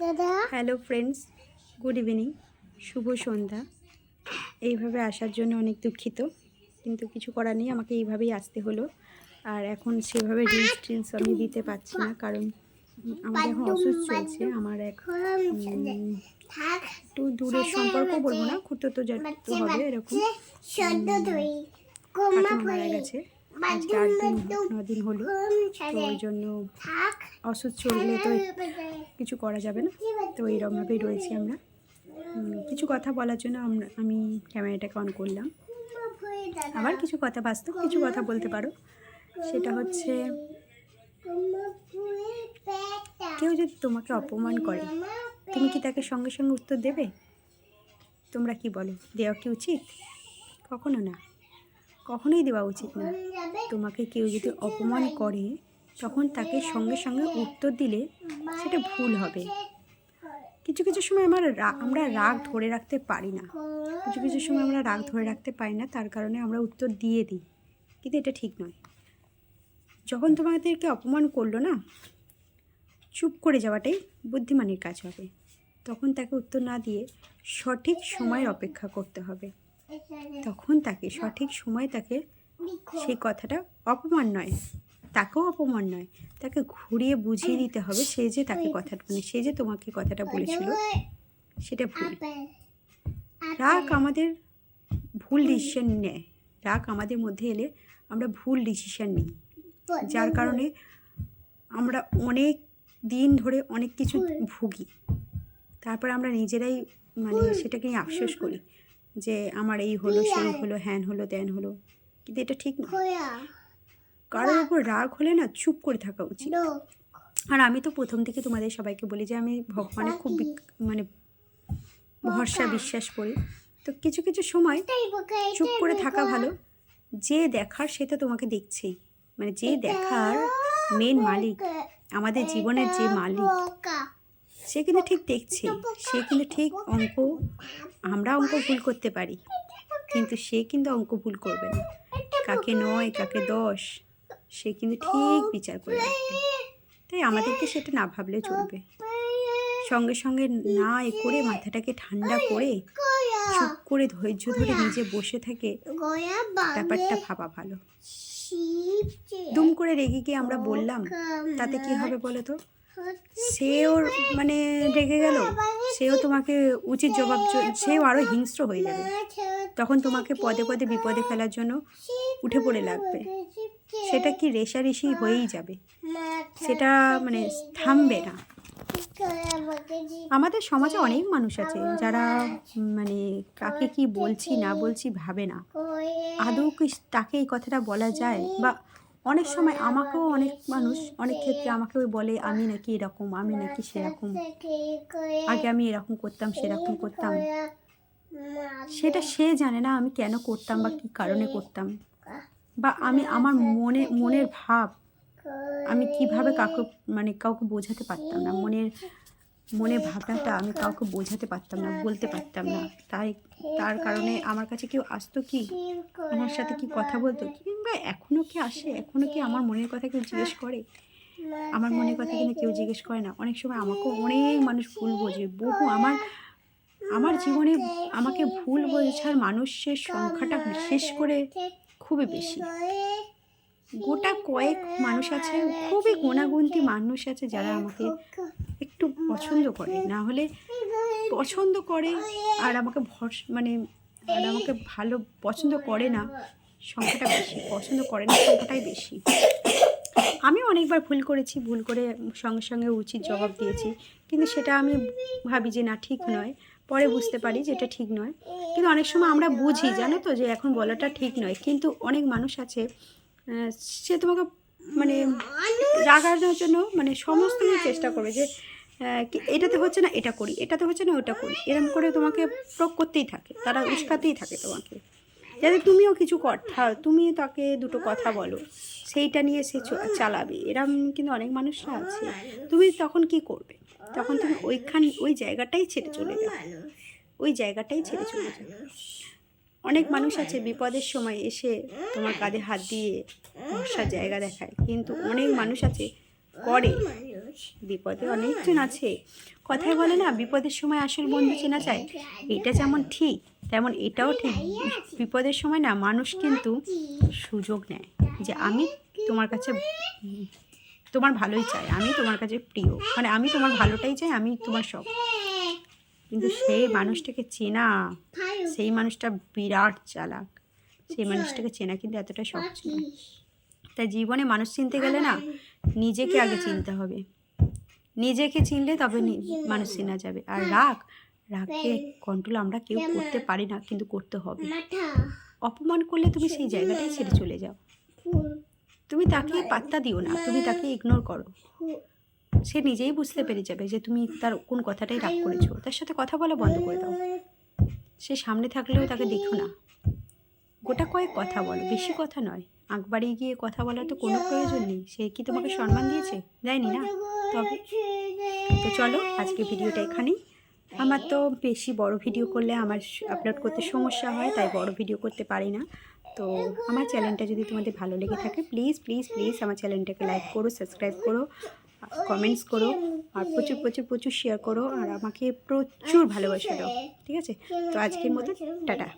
দাদা। Hello friends good evening শুভ সন্ধ্যা। এইভাবে আসার জন্য অনেক দুঃখিত কিন্তু কিছু করার নেই আমাকে এইভাবেই আসতে হলো। আর এখন সেভাবে রিলস টিলস আমি দিতে পারছি না কারণ আমার এখন অসুস্থ চলছে আমার এক একটু দূরের সম্পর্ক বলব না খুঁড়তো তো হবে এরকম। মারা গেছে। আজকে আট দিন দিন হলো। তো ওই জন্য অসুস্থ চললে তো কিছু করা যাবে না। তো এইরকমভাবেই রয়েছি আমরা। কিছু কথা বলার জন্য আমরা, আমি ক্যামেরাটাকে অন করলাম। আবার কিছু কথা, বাস্তব কিছু কথা বলতে পারো। সেটা হচ্ছে, কেউ যদি তোমাকে অপমান করে, তুমি কি তাকে সঙ্গে সঙ্গে উত্তর দেবে? তোমরা কি বলো? দেওয়া কি উচিত? কখনো না। কখনোই দেওয়া উচিত না। তোমাকে কেউ যদি অপমান করে, তখন তাকে সঙ্গে সঙ্গে উত্তর দিলে সেটা ভুল হবে। কিছু কিছু সময় আমার আমরা রাগ ধরে রাখতে পারি না। কিছু কিছু সময় আমরা রাগ ধরে রাখতে পারি না, তার কারণে আমরা উত্তর দিয়ে দিই। কিন্তু এটা ঠিক নয়। যখন তোমাদেরকে অপমান করল না, চুপ করে যাওয়াটাই বুদ্ধিমানের কাজ হবে। তখন তাকে উত্তর না দিয়ে সঠিক সময়ের অপেক্ষা করতে হবে। তখন তাকে সঠিক সময় তাকে সেই কথাটা অপমান নয়। তাকেও অপমান নয়। তাকে ঘুরিয়ে বুঝিয়ে দিতে হবে সে যে তাকে কথাটা মানে সে যে তোমাকে কথাটা বলেছিল, সেটা ভুল। রাগ আমাদের ভুল ডিসিশন নেয়। রাগ আমাদের মধ্যে এলে আমরা ভুল ডিসিশন নিই। যার কারণে আমরা অনেক দিন ধরে অনেক কিছু ভুগি। তারপর আমরা নিজেরাই মানে সেটাকে আফসোস করি। যে আমার এই হলো সেই হলো হ্যান হলো ত্যান হলো। কিন্তু এটা ঠিক না। কারোর উপর রাগ হলে না চুপ করে থাকা উচিত। আর আমি তো প্রথম থেকে তোমাদের সবাইকে বলি যে আমি ভগবানে খুব মানে ভরসা বিশ্বাস করি। তো কিছু কিছু সময় চুপ করে থাকা ভালো। যে দেখার সে তো তোমাকে দেখছেই। মানে যে দেখার মেন মালিক আমাদের জীবনের যে মালিক। সে কিন্তু ঠিক দেখছে। সে কিন্তু ঠিক অঙ্ক, আমরা অঙ্ক ভুল করতে পারি। কিন্তু সে কিন্তু অঙ্ক ভুল করবে না। কাকে নয়, কাকে দশ, সে কিন্তু ঠিক বিচার করে রাখবে। তাই আমাদেরকে সেটা না ভাবলে চলবে। সঙ্গে সঙ্গে না এ করে মাথাটাকে ঠান্ডা করে, চুপ করে ধৈর্য ধরে নিজে বসে থাকে ব্যাপারটা ভাবা ভালো। দুম করে রেগে গিয়ে আমরা বললাম, তাতে কি হবে বলো তো? সে ওর মানে রেগে গেল। সেও তোমাকে উচিত জবাব সেও আরও হিংস্র হয়ে যাবে। তখন তোমাকে পদে পদে বিপদে ফেলার জন্য উঠে পড়ে লাগবে। সেটা কি রেশারেশি হয়েই যাবে। সেটা মানে থামবে না। আমাদের সমাজে অনেক মানুষ আছে যারা মানে কাকে কি বলছি না বলছি ভাবে না। আদৌ কি তাকে এই কথাটা বলা যায়? বা অনেক সময় আমাকেও অনেক মানুষ, অনেক ক্ষেত্রে আমাকেও বলে, আমি নাকি এরকম, আমি নাকি সেরকম। আগে আমি এরকম করতাম, সেরকম করতাম। সেটা সে জানে না আমি কেন করতাম বা কী কারণে করতাম। বা আমি আমার মনে, মনের ভাব আমি কীভাবে কাউকে মানে কাউকে বোঝাতে পারতাম না। মনের মনের ভাবনাটা আমি কাউকে বোঝাতে পারতাম না, বলতে পারতাম না। তাই, তার কারণে আমার কাছে কেউ আসতো কি? আমার সাথে কি কথা বলতো কিংবা এখনও কি আসে? এখনও কি আমার মনের কথা কেউ জিজ্ঞেস করে? আমার মনের কথা কিন্তু কেউ জিজ্ঞেস করে না। অনেক সময় আমাকেও অনেক মানুষ ভুল বোঝে। বহু আমার আমার জীবনে আমাকে ভুল বোঝার মানুষের সংখ্যাটা বিশেষ করে খুবই বেশি। গোটা কয়েক মানুষ আছে খুবই গুণাগুন্তি মানুষ আছে যারা আমাকে পছন্দ করে, না হলে পছন্দ করে আর আমাকে ভরস মানে আর আমাকে ভালো পছন্দ করে না, সংখ্যাটা বেশি, পছন্দ করে না, সংখ্যাটাই বেশি। আমি অনেকবার ভুল করেছি, ভুল করে সঙ্গে সঙ্গে উচিত জবাব দিয়েছি, কিন্তু সেটা আমি ভাবি যে না, ঠিক নয়। পরে বুঝতে পারি যে এটা ঠিক নয়। কিন্তু অনেক সময় আমরা বুঝি, জানো তো, যে এখন বলাটা ঠিক নয়। কিন্তু অনেক মানুষ আছে সে তোমাকে মানে রাগানোর জন্য মানে সমস্ত চেষ্টা করবে যে এটাতে হচ্ছে না, এটা করি, এটাতে হচ্ছে না, ওটা করি। এরকম করে তোমাকে প্রয়োগ করতেই থাকে, তারা উস্কাতেই থাকে তোমাকে। যাতে তুমিও কিছু কথা, তুমি তাকে দুটো কথা বলো, সেইটা নিয়ে সে চালাবে। এরম কিন্তু অনেক মানুষরা আছে। তুমি তখন কি করবে? তখন তুমি ওইখান, ওই জায়গাটাই ছেড়ে চলে যাবে ওই জায়গাটাই ছেড়ে চলে যাবে অনেক মানুষ আছে, বিপদের সময় এসে তোমার কাঁধে হাত দিয়ে ভরসার জায়গা দেখায়। কিন্তু অনেক মানুষ আছে, করে বিপদে অনেকজন আছে। কথায় বলে না বিপদের সময় আসল বন্ধু চেনা যায়। এটা যেমন ঠিক তেমন এটাও ঠিক। বিপদের সময় না মানুষ কিন্তু সুযোগ নেয় যে আমি তোমার কাছে তোমার ভালোই চাই আমি তোমার কাছে প্রিয়। মানে আমি তোমার ভালোটাই চাই আমি তোমার সব। কিন্তু সেই মানুষটাকে চেনা সেই মানুষটা বিরাট চালাক। সেই মানুষটাকে চেনা কিন্তু এতটা সহজ নয়। তাই জীবনে মানুষ চিনতে গেলে না নিজেকে আগে চিনতে হবে। নিজেকে চিনলে তবে মানুষ চেনা যাবে। আর রাগ রাগকে কন্ট্রোল আমরা কেউ করতে পারি না কিন্তু করতে হবে। অপমান করলে তুমি সেই জায়গাটাই ছেড়ে চলে যাও। তুমি তাকে পাত্তা দিও না তুমি তাকে ইগনোর করো। সে নিজেই বুঝতে পেরে যাবে যে তুমি তার কোন কথাটাই রাগ করেছ। তার সাথে কথা বলা বন্ধ করে দাও। সে সামনে থাকলেও তাকে দেখো না। গোটা কয়েক কথা বলো বেশি কথা নয়। আঁক বাড়িয়ে গিয়ে কথা বলার তো কোনো প্রয়োজন নেই। সে কি তোমাকে সম্মান দিয়েছে? দেয়নি না? তবে তো চলো আজকে ভিডিওটা এখানেই। আমার তো বেশি বড় ভিডিও করলে আমার আপলোড করতে সমস্যা হয়, তাই বড় ভিডিও করতে পারি না। তো আমার চ্যানেলটা যদি তোমাদের ভালো লেগে থাকে প্লিজ প্লিজ প্লিজ আমার চ্যানেলটাকে লাইক করো সাবস্ক্রাইব করো কমেন্টস করো, আর প্রচুর প্রচুর প্রচুর শেয়ার করো, আর আমাকে প্রচুর ভালোবাসা দাও, ঠিক আছে? তো আজকের মতো, টাটা।